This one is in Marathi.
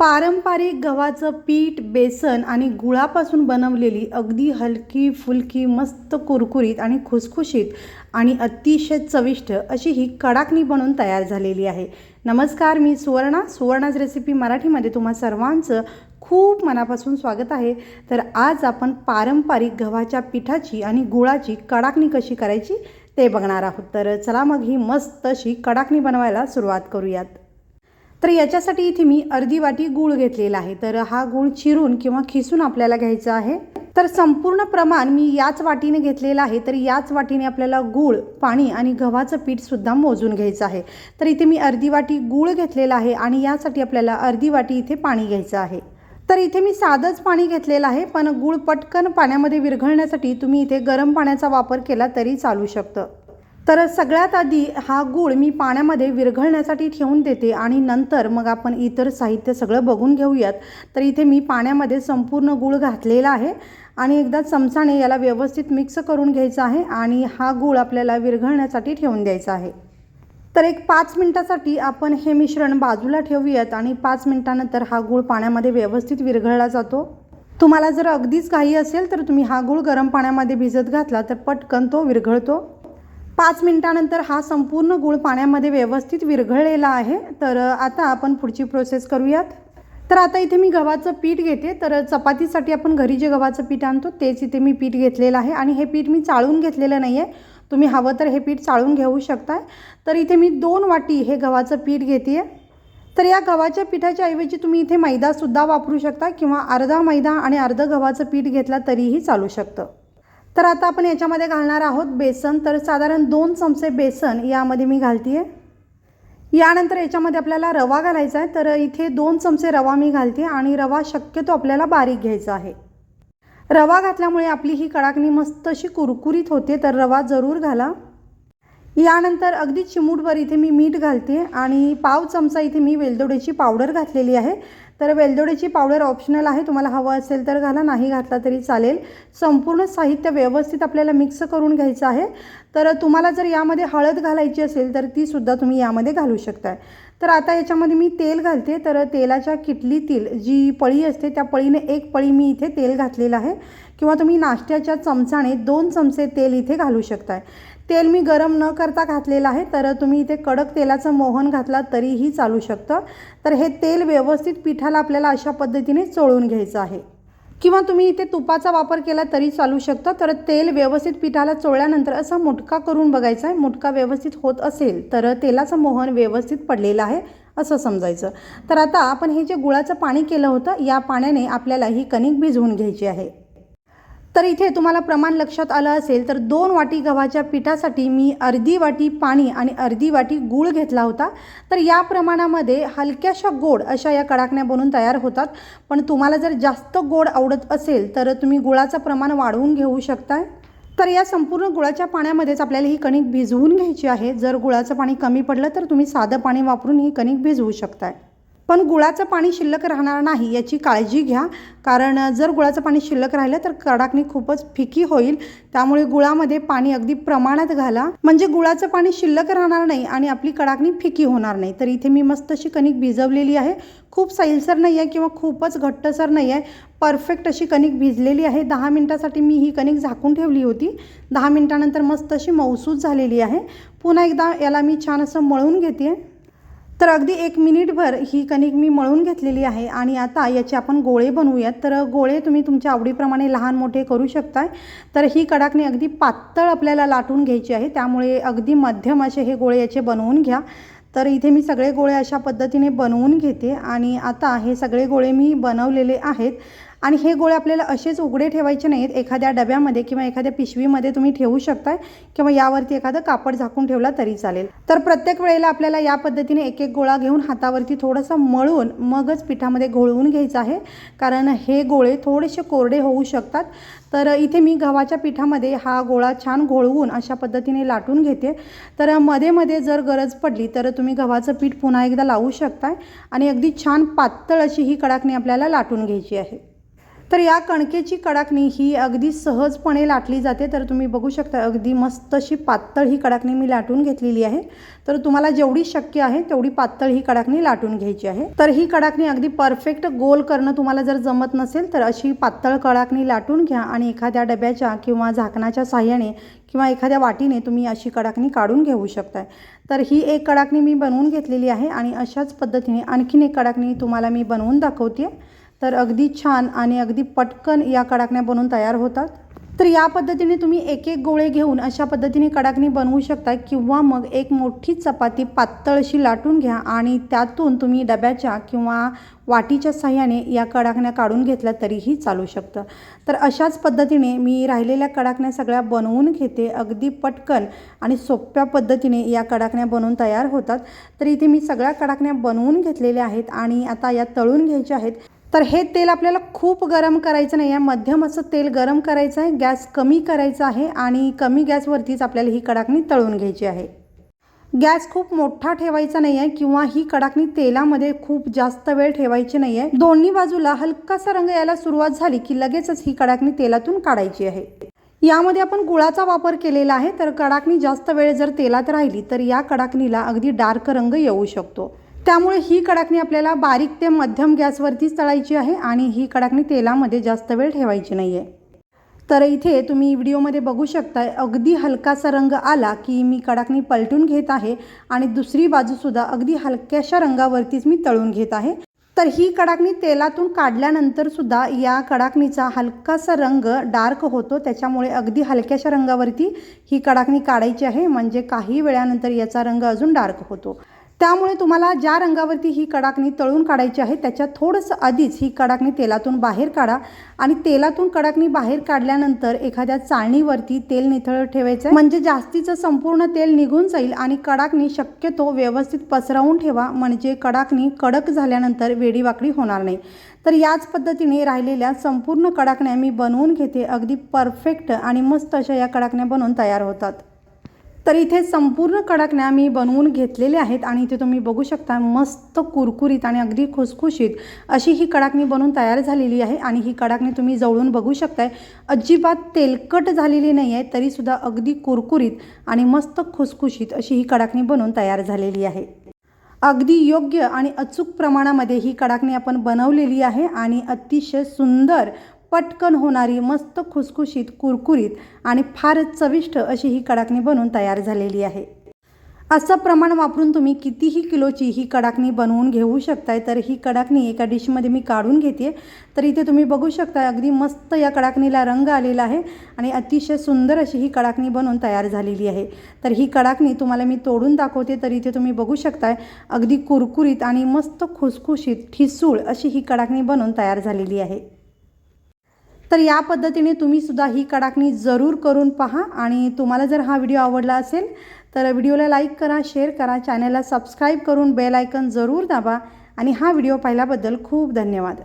पारंपरिक गव्हाचं पीठ बेसन आणि गुळापासून बनवलेली अगदी हलकी फुलकी मस्त कुरकुरीत आणि खुसखुशीत आणि अतिशय चविष्ट अशी ही कडाकणी बनवून तयार झालेली आहे. नमस्कार मी सुवर्णा. सुवर्णाज रेसिपी मराठीमध्ये तुम्हा सर्वांचं खूप मनापासून स्वागत आहे. तर आज आपण पारंपरिक गव्हाच्या पिठाची आणि गुळाची कडाकणी कशी करायची ते बघणार आहोत. तर चला मग ही मस्त अशी कडाकणी बनवायला सुरुवात करूयात. तर याच्यासाठी इथे मी अर्धी वाटी गूळ घेतलेला आहे. तर हा गूळ चिरून किंवा खिसून आपल्याला घ्यायचा आहे. तर संपूर्ण प्रमाण मी याच वाटीने घेतलेलं आहे. तर याच वाटीने आपल्याला गूळ पाणी आणि गव्हाचं पीठसुद्धा मोजून घ्यायचं आहे. तर इथे मी अर्धी वाटी गूळ घेतलेला आहे आणि यासाठी आपल्याला अर्धी वाटी इथे पाणी घ्यायचं आहे. तर इथे मी साधंच पाणी घेतलेलं आहे पण गूळ पटकन पाण्यामध्ये विरघळण्यासाठी तुम्ही इथे गरम पाण्याचा वापर केला तरी चालू शकतं. तर सगळ्यात आधी हा गूळ मी पाण्यामध्ये विरघळण्यासाठी ठेवून देते आणि नंतर मग आपण इतर साहित्य सगळं बघून घेऊयात. तर इथे मी पाण्यामध्ये संपूर्ण गूळ घातलेला आहे आणि एकदा चमचाने याला व्यवस्थित मिक्स करून घ्यायचा आहे आणि हा गूळ आपल्याला विरघळण्यासाठी ठेवून द्यायचा आहे. तर एक पाच मिनटासाठी आपण हे मिश्रण बाजूला ठेवूयात आणि पाच मिनटानंतर हा गूळ पाण्यामध्ये व्यवस्थित विरघळला जातो. तुम्हाला जर अगदीच घाई असेल तर तुम्ही हा गूळ गरम पाण्यामध्ये भिजत घातला तर पटकन तो विरघळतो. पाच मिनटानंतर हा संपूर्ण गूळ पाण्यामध्ये व्यवस्थित विरघळलेला आहे. तर आता आपण पुढची प्रोसेस करूयात. तर आता इथे मी गव्हाचं पीठ घेते. तर चपातीसाठी आपण घरी जे गव्हाचं पीठ आणतो तेच इथे मी पीठ घेतलेलं आहे. आणि हे पीठ मी चाळून घेतलेलं नाही आहे तुम्ही हवं तर हे पीठ चाळून घेऊ शकताय. तर इथे मी दोन वाटी हे गव्हाचं पीठ घेते तर या गव्हाच्या पिठाच्या ऐवजी तुम्ही इथे मैदासुद्धा वापरू शकता किंवा अर्धा मैदा आणि अर्धं गव्हाचं पीठ घेतला तरीही चालू शकतं. तर आता आपण याच्यामध्ये घालणार आहोत बेसन. तर साधारण दोन चमचे बेसन यामध्ये मी घालते आहे यानंतर याच्यामध्ये आपल्याला रवा घालायचा आहे. तर इथे दोन चमचे रवा मी घालते आणि रवा शक्यतो आपल्याला बारीक घ्यायचा आहे. रवा घातल्यामुळे आपली ही कडाकणी मस्त अशी कुरकुरीत होते. तर रवा जरूर घाला. यानंतर अगदी चिमूटभर इथे मी मीठ घालते आणि पाव चमचा इथे मी वेलदोड्याची पावडर घातलेली आहे. तर वेलदोडीची पावडर ऑप्शनल आहे. तुम्हाला हवं असेल तर घाला नाही घातला तरी चालेल. संपूर्ण साहित्य व्यवस्थित आपल्याला मिक्स करून घ्यायचं आहे. तर तुम्हाला जर यामध्ये हळद घालायची असेल तर तीसुद्धा तुम्ही यामध्ये घालू शकताय. तर आता याच्यामध्ये मी तेल घालते. तर तेलाच्या किटलीतील जी पळी असते त्या पळीने एक पळी मी इथे तेल घातलेलं आहे. किंवा तुम्ही नाश्त्याच्या चमचाने दोन चमचे तेल इथे घालू शकताय. तेल मी गरम न करता घातलेलं आहे तर तुम्ही इथे कडक तेलाचं मोहन घातला तरीही चालू शकतं. तर हे तेल व्यवस्थित पिठाला आपल्याला अशा पद्धतीने चोळून घ्यायचं आहे. किंवा तुम्ही इथे तुपाचा वापर केला तरी चालू शकतं तर तेल व्यवस्थित पिठाला चोळल्यानंतर असा मुटका करून बघायचा आहे. मुटका व्यवस्थित होत असेल तर तेलाचं मोहन व्यवस्थित पडलेलं आहे असं समजायचं. तर आता आपण हे जे गुळाचं पाणी केलं होतं या पाण्याने आपल्याला ही कणिक भिजवून घ्यायची आहे. तर इथे तुम्हाला प्रमाण लक्षात आलं असेल तर दोन वाटी गव्हाच्या पिठासाठी मी अर्धी वाटी पाणी आणि अर्धी वाटी गूळ घेतला होता. तर या प्रमाणामध्ये हलक्याशा गोड अशा या कडाकण्या बनून तयार होतात. पण तुम्हाला जर जास्त गोड आवडत असेल तर तुम्ही गुळाचं प्रमाण वाढवून घेऊ शकताय. तर या संपूर्ण गुळाच्या पाण्यामध्येच आपल्याला ही कणिक भिजवून घ्यायची आहे. जर गुळाचं पाणी कमी पडलं तर तुम्ही साधं पाणी वापरून ही कणिक भिजवू शकताय. पण गुळाचं पाणी शिल्लक राहणार नाही याची काळजी घ्या. कारण जर गुळाचं पाणी शिल्लक राहिलं तर कडाकणी खूपच फिकी होईल. त्यामुळे गुळामध्ये पाणी अगदी प्रमाणात घाला. म्हणजे गुळाचं पाणी शिल्लक राहणार नाही आणि आपली कडाकणी फिकी होणार नाही. तर इथे मी मस्त अशी कणिक भिजवलेली आहे. खूप सैलसर नाही आहे किंवा खूपच घट्टसर नाही आहे. परफेक्ट अशी कणिक भिजलेली आहे. दहा मिनटासाठी मी ही कणिक झाकून ठेवली होती. दहा मिनटानंतर मस्त अशी मौसूद झालेली आहे. पुन्हा एकदा याला मी छान असं मळून घेते तर अगदी एक मिनिटभर ही कणिक मी मळून घेतलेली आहे आणि आता याचे आपण गोळे बनवूयात. तर गोळे तुम्ही तुमच्या आवडीप्रमाणे लहान मोठे करू शकताय. तर ही कडाकणी अगदी पातळ आपल्याला लाटून घ्यायची आहे. त्यामुळे अगदी मध्यम असे हे गोळे याचे बनवून घ्या. तर इथे मी सगळे गोळे अशा पद्धतीने बनवून घेते आणि आता हे सगळे गोळे मी बनवलेले आहेत. आणि हे गोळे आपल्याला असेच उघडे ठेवायचे नाहीत. एखाद्या डब्यामध्ये किंवा एखाद्या पिशवीमध्ये तुम्ही ठेवू शकताय किंवा यावरती एखादं कापड झाकून ठेवला तरी चालेल. तर प्रत्येक वेळेला आपल्याला या पद्धतीने एक एक गोळा घेऊन हातावरती थोडंसं मळून मगच पिठामध्ये घोळवून घ्यायचं आहे. कारण हे गोळे थोडेसे कोरडे होऊ शकतात. तर इथे मी गव्हाच्या पिठामध्ये हा गोळा छान घोळवून अशा पद्धतीने लाटून घेते. तर मध्ये मध्ये जर गरज पडली तर तुम्ही गव्हाचं पीठ पुन्हा एकदा लावू शकताय. आणि अगदी छान पातळ अशी ही कडाकणी आपल्याला लाटून घ्यायची आहे. तर या कणकेची कडाकणी ही अगदी सहजपणे लाटली जाते. तर तुम्ही बघू शकता अगदी मस्त अशी पातळ ही कडाकणी मी लाटून घेतलेली आहे. तर तुम्हाला जेवढी शक्य आहे तेवढी पातळ ही कडाकणी लाटून घ्यायची आहे. तर ही कडाकणी अगदी परफेक्ट गोल करणं तुम्हाला जर जमत नसेल तर अशी पातळ कडाकणी लाटून घ्या आणि एखाद्या डब्याच्या किंवा झाकणाच्या साह्याने किंवा एखाद्या वाटीने तुम्ही अशी कडाकणी काढून घेऊ शकताय. तर ही एक कडाकणी मी बनवून घेतलेली आहे आणि अशाच पद्धतीने आणखीन एक कडाकणी तुम्हाला मी बनवून दाखवते तर अगदी छान आणि अगदी पटकन या कडाकण्या बनवून तयार होतात. तर या पद्धतीने तुम्ही एक एक गोळे घेऊन अशा पद्धतीने कडाकणी बनवू शकता किंवा मग एक मोठी चपाती पातळशी लाटून घ्या आणि त्यातून तुम्ही डब्याच्या किंवा वाटीच्या साह्याने या कडाकण्या काढून घेतल्या तरीही चालू शकतं. तर अशाच पद्धतीने मी राहिलेल्या कडाकण्या सगळ्या बनवून घेते. अगदी पटकन आणि सोप्या पद्धतीने या कडाकण्या बनवून तयार होतात. तर इथे मी सगळ्या कडाकण्या बनवून घेतलेल्या आहेत आणि आता या तळून घ्यायच्या आहेत. तर हे तेल आपल्याला खूप गरम करायचं नाही आहे. मध्यम असं तेल गरम करायचं आहे. गॅस कमी करायचा आहे आणि कमी गॅसवरतीच आपल्याला ही कडाकणी तळून घ्यायची आहे. गॅस खूप मोठा ठेवायचा नाही आहे किंवा ही कडाकणी तेलामध्ये खूप जास्त वेळ ठेवायची नाही आहे. दोन्ही बाजूला हलकासा रंग यायला सुरुवात झाली की लगेचच ही कडाकणी तेलातून काढायची आहे. यामध्ये आपण गुळाचा वापर केलेला आहे. तर कडाकणी जास्त वेळ जर तेलात राहिली तर या कडाकणीला अगदी डार्क रंग येऊ शकतो. त्यामुळे ही कडाकणी आपल्याला बारीक ते मध्यम गॅसवरतीच तळायची आहे आणि ही कडाकणी तेलामध्ये जास्त वेळ ठेवायची नाही आहे तर इथे तुम्ही व्हिडिओमध्ये बघू शकताय अगदी हलकासा रंग आला की मी कडाकणी पलटून घेत आहे आणि दुसरी बाजूसुद्धा अगदी हलक्याशा रंगावरतीच मी तळून घेत आहे. तर ही कडाकणी तेलातून काढल्यानंतर सुद्धा या कडाकणीचा हलकासा रंग डार्क होतो त्याच्यामुळे अगदी हलक्याशा रंगावरती ही कडाकणी काढायची आहे म्हणजे काही वेळानंतर याचा रंग अजून डार्क होतो. त्यामुळे तुम्हाला ज्या रंगावरती ही कडाकणी तळून काढायची आहे त्याच्या थोडंसं आधीच ही कडाकणी तेलातून बाहेर काढा. आणि तेलातून कडाकणी बाहेर काढल्यानंतर एखाद्या चाळणीवरती तेल निथळ ठेवायचं म्हणजे जास्तीचं संपूर्ण तेल निघून जाईल आणि कडाकणी शक्यतो व्यवस्थित पसरवून ठेवा. म्हणजे कडाकणी कडक झाल्यानंतर वेडीवाकडी होणार नाही. तर याच पद्धतीने राहिलेल्या संपूर्ण कडाकण्या मी बनवून घेते. अगदी परफेक्ट आणि मस्त अशा या कडाकण्या बनवून तयार होतात. तर इथे संपूर्ण कडाकण्या मी बनवून घेतलेले आहेत आणि इथे तुम्ही बघू शकता मस्त कुरकुरीत आणि अगदी खुसखुशीत अशी ही कडाकणी बनवून तयार झालेली आहे आणि ही कडाकणी तुम्ही जवळून बघू शकताय. अजिबात तेलकट झालेली नाही आहे तरीसुद्धा अगदी कुरकुरीत आणि मस्त खुसखुशीत अशी ही कडाकणी बनवून तयार झालेली आहे. अगदी योग्य आणि अचूक प्रमाणामध्ये ही कडाकणी आपण बनवलेली आहे आणि अतिशय सुंदर पटकन होणारी मस्त खुसखुशीत कुरकुरीत आणि फारच चविष्ट अशी ही कडाकणी बनवून तयार झालेली आहे. असं प्रमाण वापरून तुम्ही कितीही किलोची ही कडाकणी बनवून घेऊ शकताय तर ही कडाकणी एका डिशमध्ये मी काढून घेते. तर इथे तुम्ही बघू शकता अगदी मस्त या कडाकणीला रंग आलेला आहे आणि अतिशय सुंदर अशी ही कडाकणी बनवून तयार झालेली आहे. तर ही कडाकणी तुम्हाला मी तोडून दाखवते तर इथे तुम्ही बघू शकताय अगदी कुरकुरीत आणि मस्त खुसखुशीत ठिसूळ अशी ही कडाकणी बनवून तयार झालेली आहे. तर या पद्धतीने तुम्ही सुद्धा ही कडाकणी जरूर करून पहा आणि तुम्हाला जर हा व्हिडिओ आवडला असेल तर व्हिडिओला लाईक करा शेअर करा चॅनलला सबस्क्राईब करून बेल आयकन जरूर दाबा. आणि हा व्हिडिओ पाहिल्याबद्दल खूप धन्यवाद.